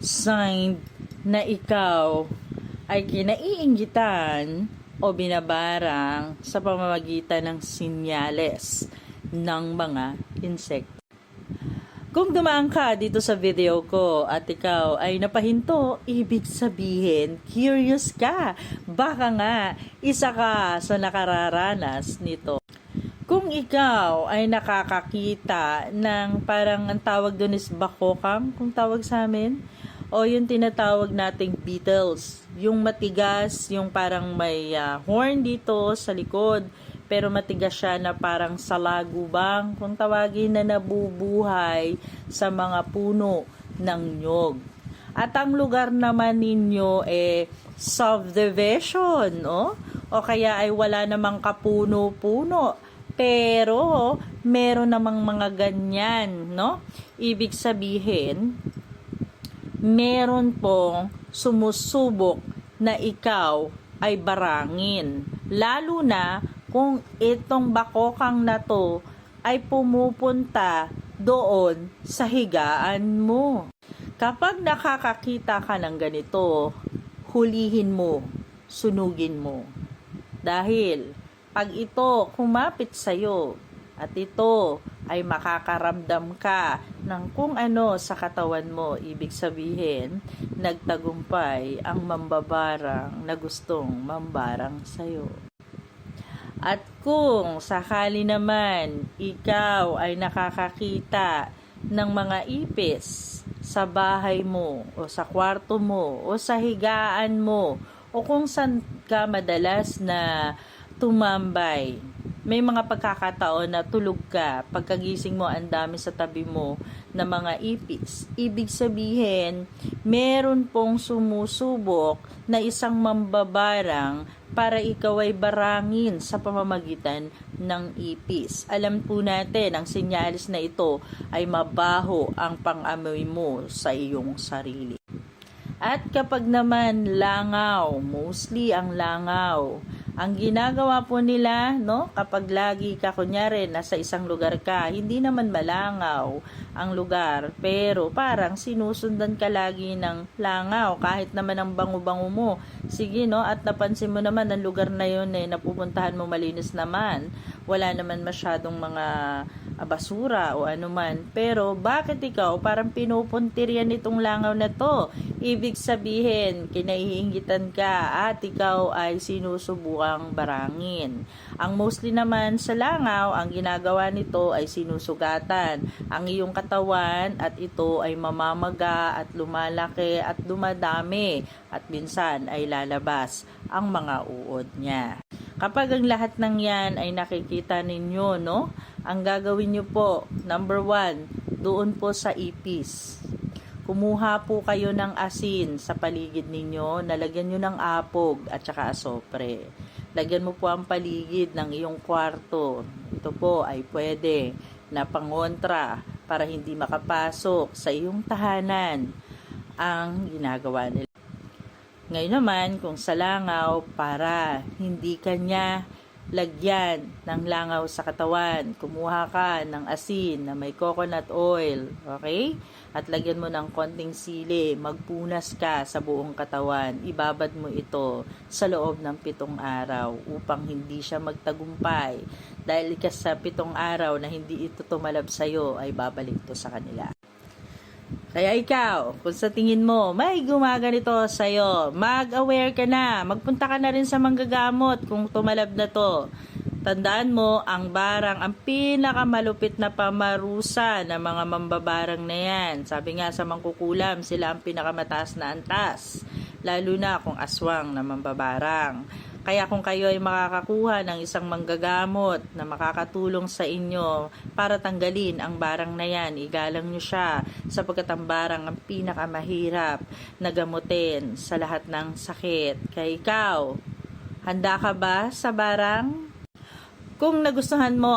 sign na ikaw ay kinaiinggitan o binabarang sa pamamagitan ng sinyales ng mga insekto. Kung dumaan ka dito sa video ko at ikaw ay napahinto, ibig sabihin, curious ka. Baka nga, isa ka sa nakararanas nito. Kung ikaw ay nakakakita ng parang ang tawag doon is bakokang, kung tawag sa amin, o yung tinatawag nating beetles, yung matigas, yung parang may ah, horn dito sa likod, pero matigas siya na parang salagubang, kung tawagin na nabubuhay sa mga puno ng nyog. At ang lugar naman ninyo eh subdivision, no? O kaya ay wala namang kapuno-puno. Pero meron namang mga ganyan, no? Ibig sabihin, meron pong sumusubok na ikaw ay barangin. Lalo na kung itong bakokang na to ay pumupunta doon sa higaan mo. Kapag nakakakita ka ng ganito, hulihin mo, sunugin mo. Dahil pag ito kumapit sa'yo at ito ay makakaramdam ka ng kung ano sa katawan mo, ibig sabihin, nagtagumpay ang mambabarang na gustong mambarang sa'yo. At kung sakali naman ikaw ay nakakakita ng mga ipis sa bahay mo o sa kwarto mo o sa higaan mo o kung saan ka madalas na tumambay. May mga pagkakataon na tulog ka, pagkagising mo ang dami sa tabi mo na mga ipis. Ibig sabihin, meron pong sumusubok na isang mambabarang para ikaw ay barangin sa pamamagitan ng ipis. Alam po natin, ang sinyalis na ito ay mabaho ang pang-amoy mo sa iyong sarili. At kapag naman langaw, mostly ang langaw, ang ginagawa po nila, no, kapag lagi ka kunyari nasa isang lugar ka, hindi naman malangaw ang lugar, pero parang sinusundan ka lagi ng langaw kahit naman ang bango-bango mo. Sige, no, at napansin mo naman ang lugar na yun eh napupuntahan mo malinis naman. Wala naman masyadong mga ah, basura o anuman. Pero bakit ikaw parang pinupuntiryan nitong langaw na to? Ibig sabihin, kinaiingitan ka at ikaw ay sinusubukang barangin. Ang mostly naman sa langaw, ang ginagawa nito ay sinusugatan ang iyong katawan at ito ay mamamaga at lumalaki at dumadami at minsan ay lalabas ang mga uod niya. Kapag ang lahat ng yan ay nakikita ninyo, no? Ang gagawin nyo po, number one, doon po sa ipis. Kumuha po kayo ng asin sa paligid ninyo, nalagyan nyo ng apog at saka asopre. Lagyan mo po ang paligid ng iyong kwarto. Ito po ay pwede na pangontra para hindi makapasok sa iyong tahanan ang ginagawa nila. Ngayon naman, kung sa langaw, para hindi kanya lagyan ng langaw sa katawan, kumuha ka ng asin na may coconut oil, okay? At lagyan mo ng konting sili, magpunas ka sa buong katawan, ibabad mo ito sa loob ng pitong araw upang hindi siya magtagumpay. Dahil ka sa pitong araw na hindi ito tumalab sa'yo, ay babalik to sa kanila. Kaya ikaw, kung sa tingin mo may gumaganito sa'yo, mag-aware ka na, magpunta ka na rin sa manggagamot kung tumalab na to. Tandaan mo, ang barang, ang pinakamalupit na pamarusa ng mga mambabarang na yan. Sabi nga sa mangkukulam, sila ang pinakamataas na antas. Lalo na kung aswang na mambabarang. Kaya kung kayo ay makakakuha ng isang manggagamot na makakatulong sa inyo para tanggalin ang barang na yan, igalang nyo siya sapagkat ang barang ang pinakamahirap na gamutin sa lahat ng sakit. Kaya ikaw, handa ka ba sa barang? Kung nagustuhan mo